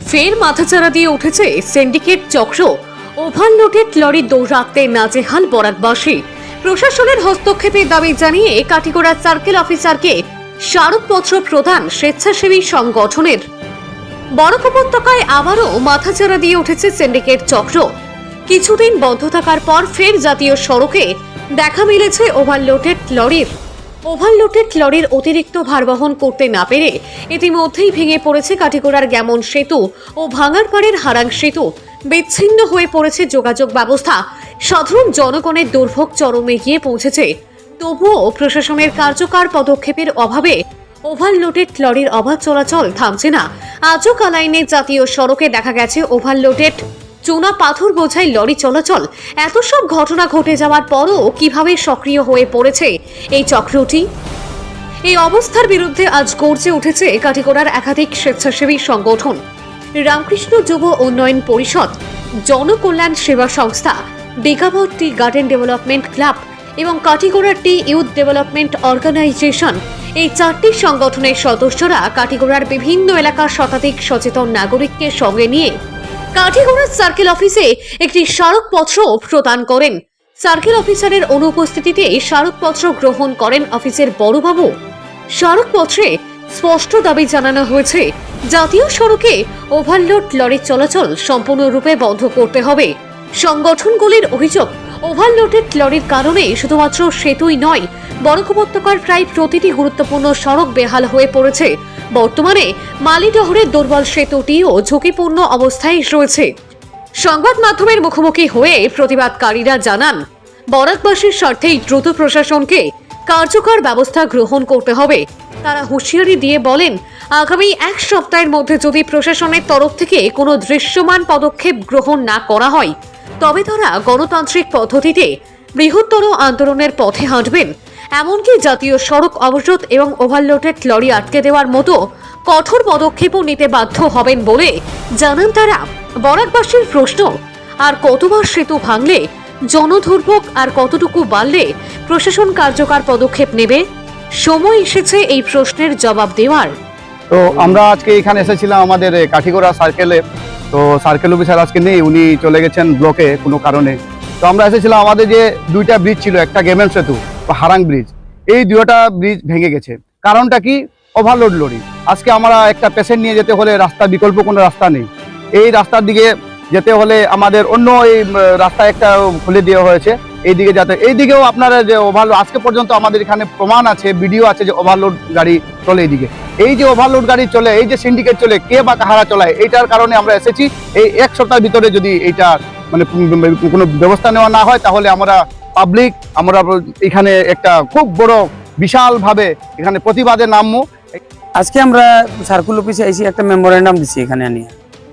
ফের মাথাচাড়া দিয়ে উঠেছে সিন্ডিকেট চক্র ওভারলোডেড লরি দৌড়াতে নাজেহাল বরাকবাসী। প্রশাসনের হস্তক্ষেপের দাবি জানিয়ে কাটিগড়া সার্কেল অফিসারকে স্মারকপত্র প্রদান স্বেচ্ছাসেবী সংগঠনের। বরফ উপত্যকায় আবারও মাথাচাড়া দিয়ে উঠেছে সিন্ডিকেট চক্র কিছুদিন বন্ধ থাকার পর ফের জাতীয় সড়কে দেখা মিলেছে ওভারলোডেড লরির। ওভারলোডেড লরির অতিরিক্ত ভার বহন করতে না পেরে ইতিমধ্যেই ভেঙে পড়েছে কাটিগোড়ার গ্যামন সেতু ও ভাঙারপাড়ের হারাং সেতু। বিচ্ছিন্ন হয়ে পড়েছে যোগাযোগ ব্যবস্থা। সাধারণ জনগণের দুর্ভোগ চরমে গিয়ে পৌঁছেছে। তবুও প্রশাসনের কার্যকর পদক্ষেপের অভাবে ওভারলোডেড লরির অবাধ চলাচল থামছে না। আজও কালাইনে জাতীয় সড়কে দেখা গেছে ওভারলোডেড চুনা পাথর বোঝাই লরি চলাচল। এত সব ঘটনা ঘটে যাওয়ার পরও কীভাবে সক্রিয় হয়ে পড়েছে এই চক্রটি? এই অবস্থার বিরুদ্ধে আজ গর্জে উঠেছে কাটিগড়ার একাধিক স্বেচ্ছাসেবী সংগঠন। রামকৃষ্ণ যুব উন্নয়ন পরিষদ, জনকল্যাণ সেবা সংস্থা টি গার্ডেন ডেভেলপমেন্ট ক্লাব এবং Katigorah tea youth development organisation এই চারটি সংগঠনের সদস্যরা কাটিগড়ার বিভিন্ন এলাকার শতাধিক সচেতন নাগরিককে সঙ্গে নিয়ে কাঠিগড়া সার্কেল অফিসে একটি স্মারকপত্র প্রদান করেন। সার্কেল অফিসারের অনুপস্থিতিতে স্মারকপত্র গ্রহণ করেন অফিসের বড়বাবু। স্মারকপত্রে স্পষ্ট দাবি জানানো হয়েছে, জাতীয় সড়কে ওভারলোড লরি চলাচল সম্পূর্ণরূপে বন্ধ করতে হবে। সংগঠনগুলির অভিযোগ ওভারলোডেড লরির কারণে শুধুমাত্র সেতুই নয় বরক উপত্যকার প্রায় প্রতিটি গুরুত্বপূর্ণ সড়ক বেহাল হয়ে পড়েছে। বর্তমানে মালিডহরের দুর্বল সেতুটিও ঝুঁকিপূর্ণ অবস্থায় রয়েছে। সংবাদ মাধ্যমের মুখোমুখি হয়ে প্রতিবাদকারীরা জানান, বরাকবাসীর স্বার্থেই দ্রুত প্রশাসনকে কার্যকর ব্যবস্থা গ্রহণ করতে হবে। তারা হুঁশিয়ারি দিয়ে বলেন, আগামী এক সপ্তাহের মধ্যে যদি প্রশাসনের তরফ থেকে কোনো দৃশ্যমান পদক্ষেপ গ্রহণ না করা হয় তবে তারা গণতান্ত্রিক পদ্ধতিতে বৃহত্তর আন্দোলনের পথে হাঁটবেন। এমনকি জাতীয় সড়ক অবরোধ এবং ওভারলোডেড লরি আটকে দেওয়ার মতো কঠোর পদক্ষেপও নিতে বাধ্য হবেন বলে জানান তারা। বরাকবাসীর প্রশ্ন, আর কতবার সেতু ভাঙলে জনদুর্ভোগ আর কতটুকু বাড়লে প্রশাসন কার্যকর পদক্ষেপ নেবে? সময় এসেছে এই প্রশ্নের জবাব দেওয়ার। তো আমরা আজকে এখানে এসেছিলাম আমাদের কাঠিগোড়া সার্কেলে তো সার্কেল অফিসার আজকে নেই, উনি চলে গেছেন ব্লকে কোনো কারণে। তো আমরা এসেছিলাম, আমাদের যে দুইটা ব্রিজ ছিল, একটা গেমেন সেতু বা হারাং ব্রিজ এই দুইটা ব্রিজ ভেঙে গেছে। কারণটা কি? ওভারলোড লরি আজকে আমরা একটা পেশেন্ট নিয়ে যেতে হলে রাস্তা বিকল্প কোনো রাস্তা নেই। এই রাস্তার দিকে যেতে হলে আমাদের অন্য এই রাস্তা একটা খুলে দেওয়া হয়েছে। এই দিকে যাতে এই দিকেও আপনারা যে ওভারলোড আজকে পর্যন্ত আমাদের এখানে প্রমাণ আছে ভিডিও আছে যে ওভারলোড গাড়ি চলে এইদিকে। এই যে ওভারলোড গাড়ি চলে, এই যে সিন্ডিকেট চলে, কে বা কাহারা চলায়, এইটার কারণে আমরা এসেছি। এই এক সপ্তাহের ভিতরে যদি এইটা মানে কোনো ব্যবস্থা নেওয়া না হয়, তাহলে আমরা পাবলিক আমরা এখানে একটা খুব বড় বিশালভাবে এখানে প্রতিবাদে নামবো। আজকে আমরা সার্কুল অফিসে এসে একটা মেমোরেন্ডাম দিচ্ছি এখানে নিয়ে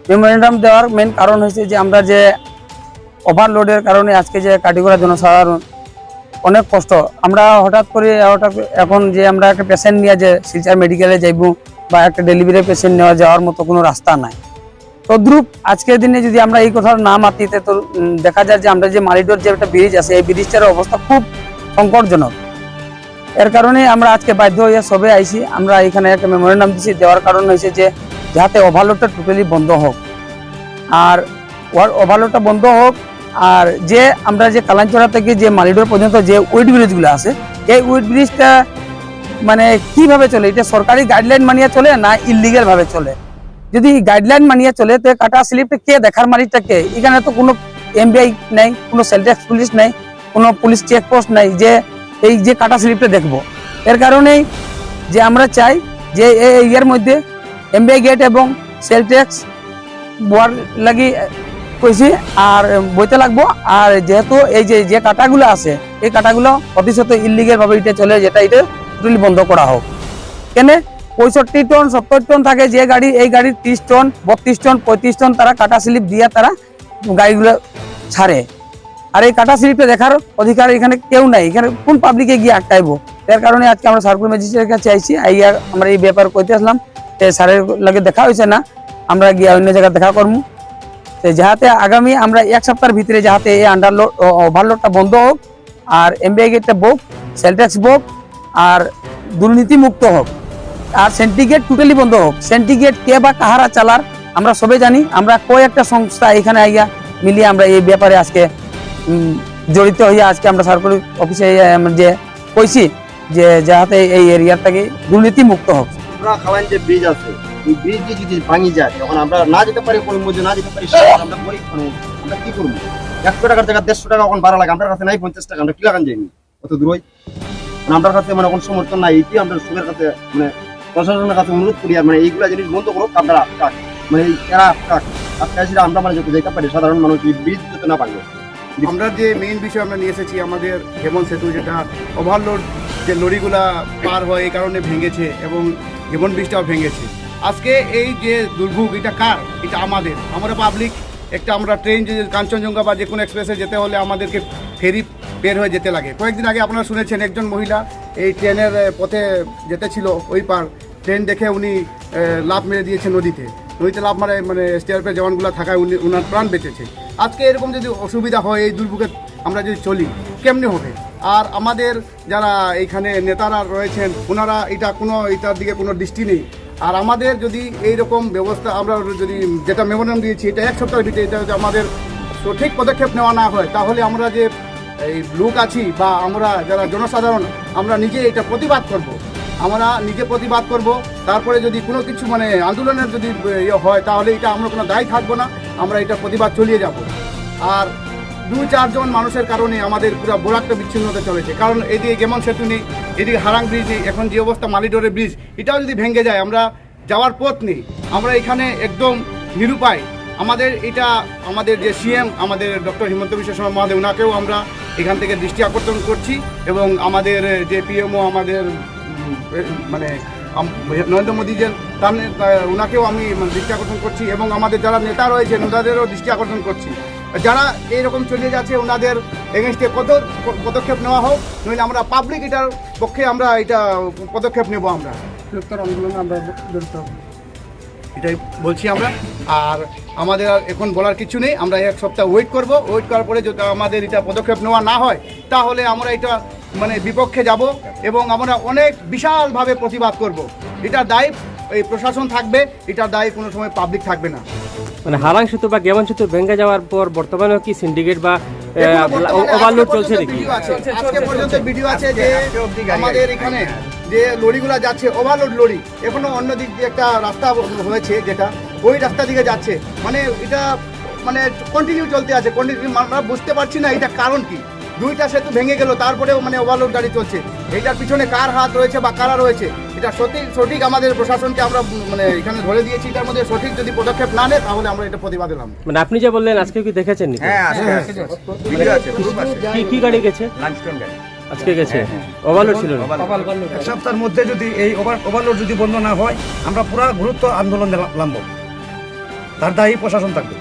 মেমোরেন্ডাম দেওয়ার মেন কারণ হয়েছে যে আমরা যে ওভারলোডের কারণে আজকে যে কাটিগড়া জনসাধারণ অনেক কষ্ট। আমরা হঠাৎ করে হঠাৎ এখন যে আমরা একটা পেশেন্ট নিয়ে যে শিলচর মেডিকেলে যাইব বা একটা ডেলিভারি পেশেন্ট নেওয়া যাওয়ার মতো কোনো রাস্তা নাই। তদ্রুপ আজকের দিনে যদি আমরা এই কথা না মাতিতে তো দেখা যায় যে আমরা যে মালিডোর যে একটা ব্রিজ আছে, এই ব্রিজটার অবস্থা খুব সংকটজনক। এর কারণে আমরা আজকে বাধ্য হয়ে সবে আইছি। আমরা এখানে একটা মেমোরেন্ডাম দিচ্ছি দেওয়ার কারণ হয়েছে যে যাতে ওভারলোডটা টোটালি বন্ধ হোক। আর ওভারলোডটা বন্ধ হোক আর যে আমরা যে কালাঞ্চড়া থেকে যে মালিডোর পর্যন্ত যে উইড ব্রিজগুলো আছে, এই উইড ব্রিজটা মানে কীভাবে চলে? এটা সরকারি গাইডলাইন মানিয়ে চলে না ইলিগাল ভাবে চলে? যদি গাইডলাইন মানিয়ে চলে, তো কাটা স্লিপটা কে দেখার মালিকটা কে? এখানে তো কোনো এমবিআই নেই, কোনো সেলটেক্স পুলিশ নেই, কোনো পুলিশ চেকপোস্ট নাই যে এই যে কাটা স্লিপটা দেখব। এর কারণেই যে আমরা চাই যে এই এরিয়ার মধ্যে এমবিআই গেট এবং সেল ট্যাক্স বোয়ার লাগি কইছি, আর বইতে লাগবো। আর যেহেতু এই যে যে কাটাগুলো আছে, এই কাটাগুলো প্রতিশত ইলিগেল ভাবে এটা চলে যেটা এটা টোটালি বন্ধ করা হোক। কেন? পঁয়ষট্টি টন, সত্তর টন থাকে যে গাড়ি, এই গাড়ির ত্রিশ টন, বত্রিশ টন, পঁয়ত্রিশ টন তারা কাটা স্লিপ দিয়ে তারা গাড়িগুলো ছাড়ে। আর এই কাটা স্লিপটা দেখার অধিকার এখানে কেউ নাই। এখানে কোন পাবলিকে গিয়ে আটকাইবো? এর কারণে আজকে আমরা সার্কুল ম্যাজিস্ট্রেটের কাছে আইছি, আইয়া আমরা এই ব্যাপার কইতে আসলাম। স্যারের লাগে দেখা হয়েছে না, আমরা গিয়ে অন্য জায়গায় দেখা করব যাহাতে আগামী আমরা এক সপ্তাহের ভিতরে যাহাতে এই আন্ডারলোড ওভারলোডটা বন্ধ হোক, আর এমবিআই গেটটা বোক সেলট্যাক্স বোক আর দুর্নীতিমুক্ত হোক, আর সেন্টিগেট টোটালি বন্ধ হোক সেন্টিগেট কে বা কাহারা চালার, আমরা সবে জানি, আমরা কয়েকটা সংস্থা এখানে আইয়া মিলিয়ে আমরা এই ব্যাপারে আজকে জড়িত হইয়া আজকে আমরা সার্কুল অফিসে যে কইছি, যে যাতে এই এরিয়াটাকে দুর্নীতি মুক্ত হোক। যে ব্রিজ আছে এই ব্রিজ দিয়ে যদি ভাঙি যায়, তখন আমরা না যেতে পারি না যেতে পারি আমরা মানে করব? একশো টাকার জায়গা দেড়শো টাকা ভাড়া লাগে কাছে নাই পঞ্চাশ টাকা, আমরা কি লাগান যাইনি? অত মানে কাছে মানে সমর্থন নাই, এইটি আমরা সবের কাছে মানে প্রশাসনের কাছে অনুরোধ করি, আর মানে এইগুলা জিনিস বন্ধ করুক আপনারা কাক মানে এরা আজকে আমরা মানে যত যেতে পারি, সাধারণ মানুষ এই ব্রিজ যত না পারবে আমরা যে মেইন বিষয় আমরা নিয়ে এসেছি, আমাদের হেমন সেতু যেটা ওভারলোড যে লরিগুলা পার হয়, এই কারণে ভেঙেছে, এবং হেমন ব্রিজটাও ভেঙেছে। আজকে এই যে দুর্ভোগ, এটা কার? এটা আমাদের। আমরা পাবলিক একটা আমরা ট্রেন যে কাঞ্চনজঙ্ঘা বা যে কোনো এক্সপ্রেসে যেতে হলে আমাদেরকে ফেরি বের হয়ে যেতে লাগে। কয়েকদিন আগে আপনারা শুনেছেন একজন মহিলা এই ট্রেনের পথে যেতে ছিল ওই পার। ট্রেন দেখে উনি লাফ মেরে দিয়েছে নদীতে। নদীতে লাভ মারে মানে স্টিয়ারপের জওয়ানগুলো থাকায় উনি ওনার প্রাণ বেঁচেছে। আজকে এরকম যদি অসুবিধা হয়, এই দুর্ভোগে আমরা যদি চলি, কেমনি হবে? আর আমাদের যারা এইখানে নেতারা রয়েছেন, ওনারা এটা কোনো, এটার দিকে কোনো দৃষ্টি নেই। আর আমাদের যদি এই রকম ব্যবস্থা, আমরা যদি যেটা মেমোরিয়াম দিয়েছি, এটা এক সপ্তাহের ভিতরে এটা যদি আমাদের সঠিক পদক্ষেপ নেওয়া না হয়, তাহলে আমরা যে এই লোক আছি বা আমরা যারা জনসাধারণ, আমরা নিজে এটা প্রতিবাদ করব। আমরা নিজে প্রতিবাদ করব। তারপরে যদি কোনো কিছু মানে আন্দোলনের যদি ইয়ে হয়, তাহলে এটা আমরা কোনো দায়ী থাকব না। আমরা এটা প্রতিবাদ চলিয়ে যাব। আর দুই চারজন মানুষের কারণে আমাদের পুরো বোরাকটা বিচ্ছিন্ন হতে চলেছে। কারণ এদিকে গেমন সেতু নেই, এদিকে হারাং ব্রিজ নেই, এখন যে অবস্থা মালিডোরে ব্রিজ, এটাও যদি ভেঙে যায়, আমরা যাওয়ার পথ নেই। আমরা এখানে একদম নিরুপায়। আমাদের এটা, আমাদের যে সিএম, আমাদের ডক্টর হিমন্ত বিশ্ব শর্মা মহাদেব ওনাকেও আমরা এখান থেকে দৃষ্টি আকর্ষণ করছি এবং আমাদের যে পিএমও, আমাদের মানে নরেন্দ্র মোদী যে, তার ওনাকেও আমি দৃষ্টি আকর্ষণ করছি এবং আমাদের যারা নেতা রয়েছেন, ওনাদেরও দৃষ্টি আকর্ষণ করছি। যারা এইরকম চলে যাচ্ছে ওনাদের এগেনস্টে কত পদক্ষেপ নেওয়া হোক নইলে আমরা পাবলিক এটার পক্ষে আমরা এটা পদক্ষেপ নেব আমরা। আন্দোলনে আমরা জড়িত এটাই বলছি আমরা। আর আমাদের আর এখন বলার কিছু নেই আমরা এক সপ্তাহ ওয়েট করব। ওয়েট করার পরে যদি আমাদের এটা পদক্ষেপ নেওয়া না হয় তাহলে আমরা এটা মানে বিপক্ষে যাব এবং আমরা অনেক বিশালভাবে প্রতিবাদ করব। এটা দায়ী এই প্রশাসন থাকবে এটার দায়ী কোনো সময় পাবলিক থাকবে না। মানে হারাং সেতু বা গেমন সেতু ভেঙে যাওয়ার পর বর্তমানেও কি সিন্ডিকেট বা ওভারলোড চলছে নাকি আজকে পর্যন্ত ভিডিও আছে যে আমাদের এখানে যে লরিগুলো যাচ্ছে ওভারলোড লড়ি এখনও অন্য দিক দিয়ে একটা রাস্তা হয়েছে যেটা ওই রাস্তা দিকে যাচ্ছে। মানে এটা মানে কন্টিনিউ চলতে আছে। কন্টিনিউ আমরা বুঝতে পারছি না এটা কারণ কি। দুইটা সেতু ভেঙে গেল তারপরেও মানে ওভারলোড গাড়ি চলছে। এটার পিছনে কার হাত রয়েছে বা কারা রয়েছে এটা সঠিক সঠিক আমাদের প্রশাসনকে আমরা মানে এখানে ধরে দিয়েছি এটার মধ্যে সঠিক যদি পদক্ষেপ না নেয় তাহলে আমরা এটা প্রতিবাদ দিলাম মানে আপনি যে বললেন আজকে কি দেখেছেন নাকি? কি কি গাড়ি গেছে? আজকে গেছে। ওভারলোড ছিল এক সপ্তাহের মধ্যে যদি এই ওভার ওভারলোড যদি বন্ধ না হয় আমরা পুরা গুরুত্ব আন্দোলন নামবো। তার দায়ী প্রশাসন থাকবে।